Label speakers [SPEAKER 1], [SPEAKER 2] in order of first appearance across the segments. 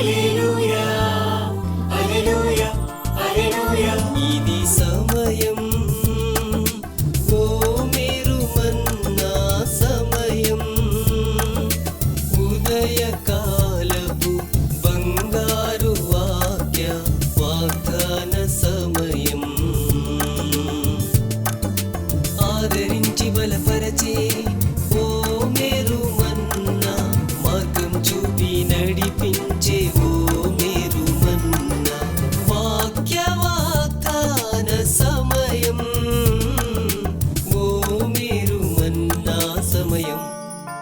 [SPEAKER 1] ఇది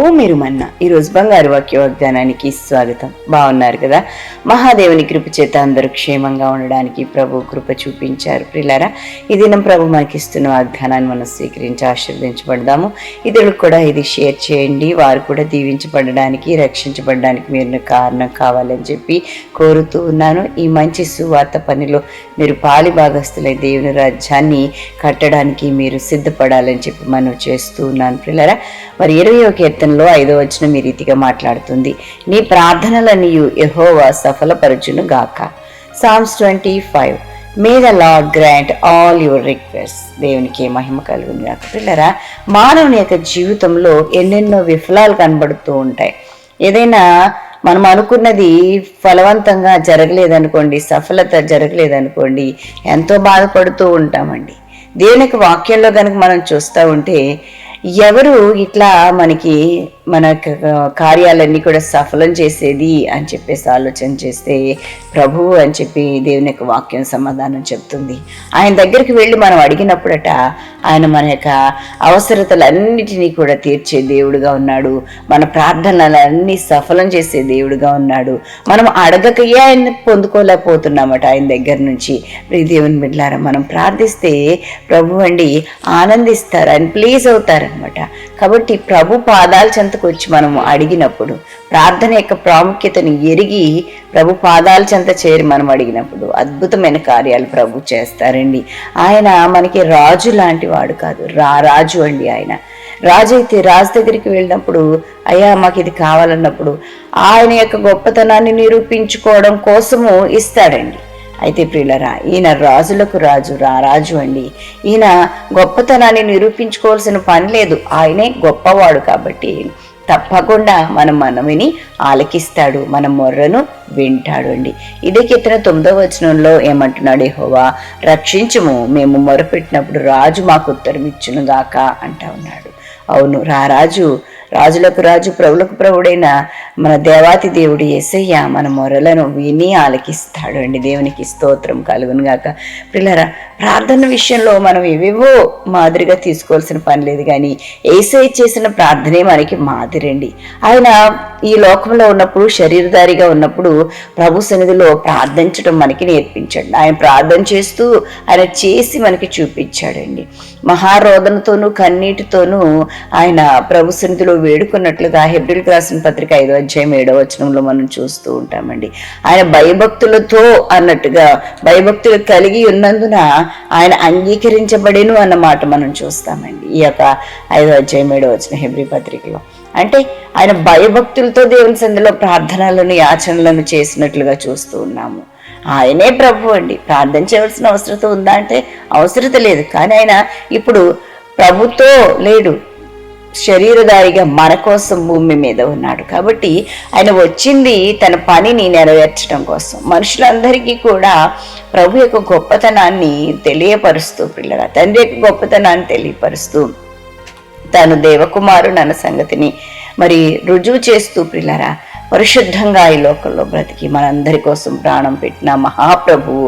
[SPEAKER 2] ఓ మీరు మన్న ఈరోజు బంగారు వాక్య వాగ్దానానికి స్వాగతం. బాగున్నారు కదా? మహాదేవుని కృప చేత అందరూ క్షేమంగా ఉండడానికి ప్రభు కృప చూపించారు. ప్రిలారా ఈ దినం ప్రభు మనకిస్తున్న వాగ్దానాన్ని మనం స్వీకరించి ఆశీర్వదించబడదాము. ఇతరులకు కూడా ఇది షేర్ చేయండి. వారు కూడా దీవించబడడానికి రక్షించబడడానికి మీరు కారణం కావాలని చెప్పి కోరుతూ ఉన్నాను. ఈ మంచి సువార్త పనిలో మీరు పాలి భాగస్తులై దేవుని రాజ్యాన్ని కట్టడానికి మీరు సిద్ధపడాలని చెప్పి మనం చేస్తూ ఉన్నాను. ప్రిలారా మరి ఇరవై ఒక వచనంలో ఐదో వచ్చిన మీ రీతిగా మాట్లాడుతుంది. నీ ప్రార్థనలనియు యహోవా సఫలపరచును గాక Psalms twenty five may the Lord grant all your request దేవునికి మహిమ కలుగును గాక. పిల్లరా మానవుని యొక్క జీవితంలో ఎన్నెన్నో విఫలాలు కనబడుతూ ఉంటాయి. ఏదైనా మనం అనుకున్నది ఫలవంతంగా జరగలేదనుకోండి సఫలత జరగలేదనుకోండి ఎంతో బాధపడుతూ ఉంటామండి. దేవునికి వాక్యంలో కనుక మనం చూస్తూ ఉంటే ఎవరు ఇట్లా మనకి మన కార్యాలన్నీ కూడా సఫలం చేసేది అని చెప్పేసి ఆలోచన చేస్తే ప్రభువు అని చెప్పి దేవుని యొక్క వాక్యం సమాధానం చెప్తుంది. ఆయన దగ్గరికి వెళ్ళి మనం అడిగినప్పుడట ఆయన మన యొక్క అవసరతలన్నిటినీ కూడా తీర్చే దేవుడుగా ఉన్నాడు. మన ప్రార్థనలన్నీ సఫలం చేసే దేవుడుగా ఉన్నాడు. మనం అడగకయే ఆయన పొందుకోలేకపోతున్నామట ఆయన దగ్గర నుంచి. దేవుని బిడ్డలారా మనం ప్రార్థిస్తే ప్రభు అండి ఆనందిస్తారు ఆయన ప్లీజ్ అవుతారనమాట కాబట్టి ప్రభు పాదాలు చెంత వచ్చి మనం అడిగినప్పుడు ప్రార్థన యొక్క ప్రాముఖ్యతను ఎరిగి ప్రభు పాదాల చెంత చేరి మనం అడిగినప్పుడు అద్భుతమైన కార్యాలు ప్రభు చేస్తారండి. ఆయన మనకి రాజు లాంటి వాడు కాదు రా రాజు అండి ఆయన. రాజు అయితే రాజు దగ్గరికి వెళ్ళినప్పుడు అయ్యా మాకు ఇది కావాలన్నప్పుడు ఆయన యొక్క గొప్పతనాన్ని నిరూపించుకోవడం కోసము ఇస్తాడండి. అయితే ప్రియులరా ఈయన రాజులకు రాజు రా రాజు అండి. ఈయన గొప్పతనాన్ని నిరూపించుకోవాల్సిన పని లేదు. ఆయనే గొప్పవాడు కాబట్టి తప్పకుండా మన మనవిని ఆలకిస్తాడు మన మొర్రను వింటాడు అండి ఇదే కీర్తన తొమ్మిదవ వచనంలో ఏమంటున్నాడు హోవా రక్షించము మేము మొరపెట్టినప్పుడు రాజు మాకు ఉత్తరం ఇచ్చునుగాక అంటా ఉన్నాడు. అవును రా రాజు రాజులకు రాజు ప్రభులకు ప్రభుడైన మన దేవాతి దేవుడు యేసయ్య మన మొరలను విని ఆలకిస్తాడు అండి దేవునికి స్తోత్రం కలుగును గాక. పిల్లరా ప్రార్థన విషయంలో మనం ఏవేవో మాదిరిగా తీసుకోవాల్సిన పని లేదు కానీ ఏసై చేసిన ప్రార్థనే మనకి మాదిరండి. ఆయన ఈ లోకంలో ఉన్నప్పుడు శరీరధారిగా ఉన్నప్పుడు ప్రభు సన్నిధిలో ప్రార్థించడం మనకి నేర్పించాడు. ఆయన ప్రార్థన చేస్తూ ఆయన చేసి మనకి చూపించాడండి. మహారోదనతోనూ కన్నీటితోనూ ఆయన ప్రభు సన్నిధిలో వేడుకున్నట్లుగా హెబ్రిల్కి రాసిన పత్రిక ఐదో అధ్యాయం ఏడవ వచనంలో మనం చూస్తూ ఉంటామండి. ఆయన భయభక్తులతో అన్నట్టుగా భయభక్తులు కలిగి ఉన్నందున ఆయన అంగీకరించబడేను అన్న మాట మనం చూస్తామండి. ఈ యొక్క ఐదో అధ్యాయం ఏడో వచ్చిన హెబ్రి పత్రికలో. అంటే ఆయన భయభక్తులతో దేవుని సందులో ప్రార్థనలను యాచనలను చేసినట్లుగా చూస్తూ ఉన్నాము. ఆయనే ప్రభు అండి. ప్రార్థన చేయవలసిన అవసరత ఉందా అంటే అవసరత లేదు. కానీ ఆయన ఇప్పుడు ప్రభుతో లేడు. శరీరధారిగా మన కోసం భూమి మీద ఉన్నాడు. కాబట్టి ఆయన వచ్చింది తన పనిని నెరవేర్చడం కోసం. మనుషులందరికీ కూడా ప్రభు యొక్క గొప్పతనాన్ని తెలియపరుస్తూ పిల్లల తండ్రి యొక్క గొప్పతనాన్ని తెలియపరుస్తూ తాను దేవకుమారుడు అన్న సంగతిని మరి రుజువు చేస్తూ పిల్లరా పరిశుద్ధంగా ఈ లోకంలో బ్రతికి మనందరి కోసం ప్రాణం పెట్టిన మహాప్రభువు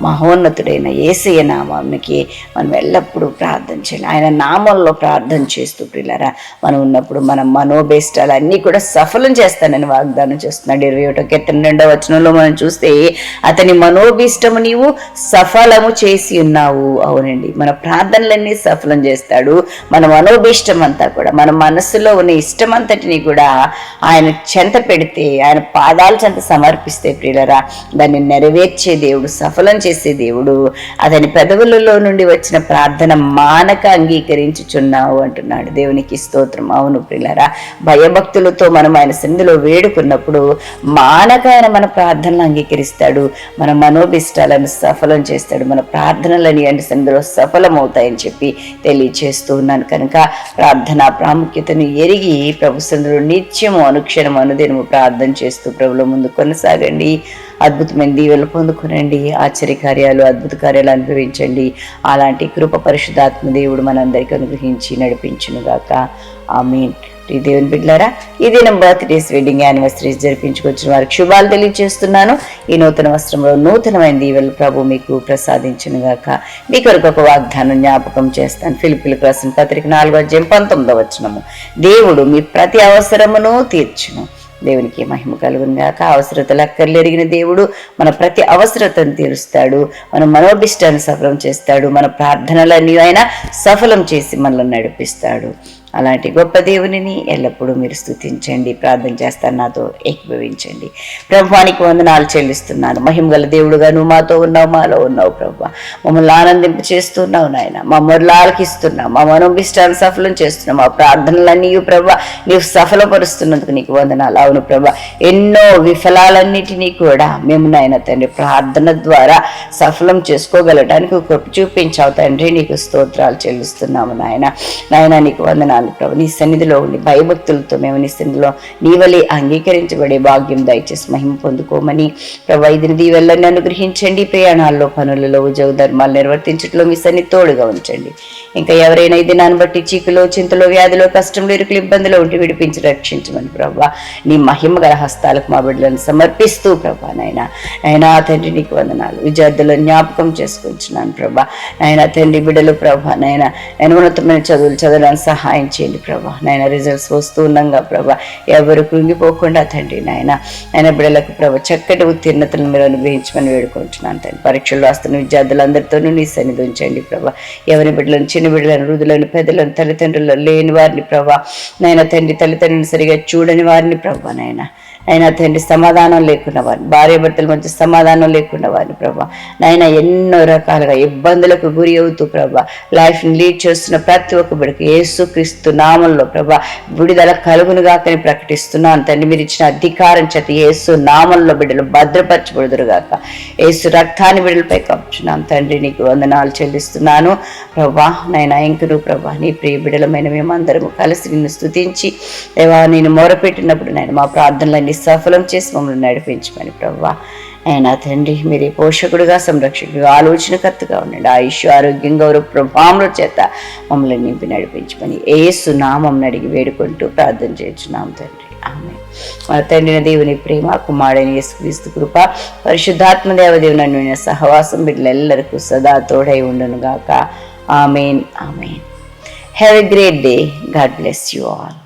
[SPEAKER 2] మహోన్నతుడైన ఏసయ్య నామానికి మనం ఎల్లప్పుడూ ప్రార్థన చేయాలి. ఆయన నామంలో ప్రార్థన చేస్తూ పిల్లరా మనం ఉన్నప్పుడు మన మనోభేష్టాలు అన్నీ కూడా సఫలం చేస్తానని వాగ్దానం చేస్తున్నాడు ఇరవై ఒకటో కీర్తన రెండవ వచనంలో మనం చూస్తే అతని మనోభీష్టము నీవు సఫలము చేసి ఉన్నావు. అవునండి మన ప్రార్థనలన్నీ సఫలం చేస్తాడు. మన మనోభీష్టం అంతా కూడా మన మనస్సులో ఉన్న ఇష్టం అంతటిని కూడా ఆయన చెంత పెడితే ఆయన పాదాల చెంత సమర్పిస్తే ప్రియులరా దాన్ని నెరవేర్చే దేవుడు సఫలం చేసే దేవుడు. అతని పెదవులలో నుండి వచ్చిన ప్రార్థన మానక అంగీకరించుచున్నావు అంటున్నాడు. దేవునికి స్తోత్రం. అవును ప్రిలరా భయభక్తులతో మనం ఆయన సన్నిధిలో వేడుకున్నప్పుడు మానక ఆయన మన ప్రార్థనలు అంగీకరిస్తాడు. మన మనోభిష్టాలను సఫలం చేస్తాడు. మన ప్రార్థనలని ఆయన సన్నిధిలో సఫలమవుతాయని చెప్పి తెలియచేస్తూ ఉన్నాను. కనుక ప్రార్థన ప్రాముఖ్యతను ఎరిగి ప్రభు సన్నిధిలో నిత్యము అనుక్షణం అనుదినము ప్రార్థన చేస్తూ ప్రభుల ముందు కొనసాగండి. అద్భుతమైన దీవెలు పొందుకునండి ఆశ్చర్య కార్యాలు అద్భుత కార్యాలు అనుభవించండి. అలాంటి కృప పరిశుద్ధాత్మ దేవుడు మనందరికీ అనుగ్రహించి నడిపించునుగాక. ఆ మీన్ దేవుని బిడ్డారా ఇది నా బర్త్డేస్ వెడ్డింగ్ యానివర్సరీస్ జరిపించుకొచ్చిన వారికి శుభాలు తెలియజేస్తున్నాను. ఈ నూతన వస్త్రంలో నూతనమైన దీవెలు ప్రభు మీకు ప్రసాదించును గాక మీ కొరకు ఒక వాగ్దానం జ్ఞాపకం చేస్తాను. ఫిలిపిలకు రాసిన పత్రిక నాలుగో అధ్యాయం పంతొమ్మిదో వచ్చినము దేవుడు మీ ప్రతి అవసరమును తీర్చును. దేవునికి మహిమ కలుగును గాక అవసరతలు అక్కర్లెరిగిన దేవుడు మన ప్రతి అవసరతను తీరుస్తాడు. మన మనోభిష్టాన్ని సఫలం చేస్తాడు. మన ప్రార్థనలన్నీ ఆయన సఫలం చేసి మనల్ని నడిపిస్తాడు. అలాంటి గొప్ప దేవునిని ఎల్లప్పుడూ మీరు స్థుతించండి ప్రార్థన చేస్తాను నాతో ఏకీభవించండి. ప్రభువానికి వందనాలు చెల్లిస్తున్నాను. మహిమగల దేవుడుగా నువ్వు మాతో ఉన్నావు మాలో ఉన్నావు ప్రభు. మమ్మల్ని ఆనందింప చేస్తున్నావు నాయన. మా మొరలు ఆలకిస్తున్నావు మా మనోభిష్టాన్ని సఫలం చేస్తున్నావు మా ప్రార్థనలన్నీ ప్రభు నీవు సఫలపరుస్తున్నందుకు నీకు వందనాలు. అవును ప్రభు ఎన్నో విఫలాలన్నిటినీ కూడా మేము నాయన తండ్రి ప్రార్థన ద్వారా సఫలం చేసుకోగలటానికి కృప చూపించావు తండ్రి. నీకు స్తోత్రాలు చెల్లిస్తున్నాము నాయన. నాయన నీకు వందనాలు ప్రభు నీ సన్నిధిలో ఉండి భయభక్తులతో మేము నీ సన్నిధిలో నీవలే అంగీకరించబడే భాగ్యం దయచేసి మహిమ పొందుకోమని. ప్రభు ఐదుని దీవెల్లని అనుగ్రహించండి. ప్రయాణాల్లో పనులలో ఉద్యోగ ధర్మాలు నిర్వర్తించట్లో మీ సన్ని తోడుగా ఉంచండి. ఇంకా ఎవరైనా ఇది దినాన్ని బట్టి చీకులో చింతలో వ్యాధిలో కష్టంలో ఇరుకులు ఇబ్బందులు ఉండి విడిపించి రక్షించమని ప్రభా నీ మహిమ గల హస్తాలకు మా బిడ్డలను సమర్పిస్తూ ప్రభా నాయన ఆయన తండ్రి నీకు వందనాలు. విద్యార్థులను జ్ఞాపకం చేసుకుంటున్నాను ప్రభా నాయన తండ్రి బిడ్డలు ప్రభా నాయన నేను ఉన్నతమైన చదువులు చదవడానికి సహాయం చేయండి ప్రభా. నాయన రిజల్ట్స్ వస్తూ ఉన్నాగా ప్రభా. ఎవరు కృంగిపోకుండా తండ్రి నాయన ఆయన బిడ్డలకు ప్రభా చక్కటి ఉత్తీర్ణతను మీరు అనుగ్రహించమని వేడుకుంటున్నాను తండ్రి. పరీక్షలు వస్తున్న విద్యార్థులందరితోనూ నీ సన్నిధి ఉంచండి ప్రభా. ఎవరి బిడ్డలను చిన్న బిడ్డలను వృద్ధులను పెద్దలను తల్లిదండ్రులను లేని వారిని ప్రభా నాయన తండ్రి తల్లిదండ్రులను సరిగా చూడని వారిని ప్రభా నాయన. అయినా తండ్రి సమాధానం లేకుండా వారిని భార్య భర్తల మధ్య సమాధానం లేకుండా వారిని ప్రభా. నాయన ఎన్నో రకాలుగా ఇబ్బందులకు గురి అవుతూ ప్రభా. లైఫ్ని లీడ్ చేస్తున్న ప్రతి ఒక్క బిడకు ఏసుక్రీస్తు నామంలో ప్రభా విడుదల కలుగును గాకని ప్రకటిస్తున్నాను. తండ్రి మీరు ఇచ్చిన అధికారం చేత ఏసు నామంలో బిడ్డలు భద్రపరచబడుదురుగాక. ఏసు రక్తాన్ని బిడ్డలపై కప్పుచున్నాను తండ్రి నీకు వందనాలు చెల్లిస్తున్నాను. ప్రభా నాయన ఇంకను ప్రభా నీ ప్రియ బిడ్డలమైన మేమందరము కలిసి నిన్ను స్తుతించి దేవా నేను మొరపెట్టినప్పుడు నేను మా ప్రార్థనలన్నీ సఫలం చేసి మమ్మల్ని నడిపించమని ప్రభా ఆయన తండ్రి మీరే పోషకుడుగా సంరక్షకుడుగా ఆలోచనకర్తగా ఉండండి. ఆయుష్ ఆరోగ్యం గౌరవ ప్రభావముల చేత మమ్మల్ని నింపి నడిపించమని ఏ సునామం అడిగి వేడుకుంటూ ప్రార్థన చేస్తున్నాం తండ్రి. ఆమె మన తండ్రిన దేవుని ప్రేమ కుమారుడైన యేసుక్రీస్తు కృప పరిశుద్ధాత్మ దేవదేవుని అన్వైన సహవాసం బిడ్డలెల్లరికూ సదా తోడై ఉండును గాక amen. Amen. Have a great day God bless you all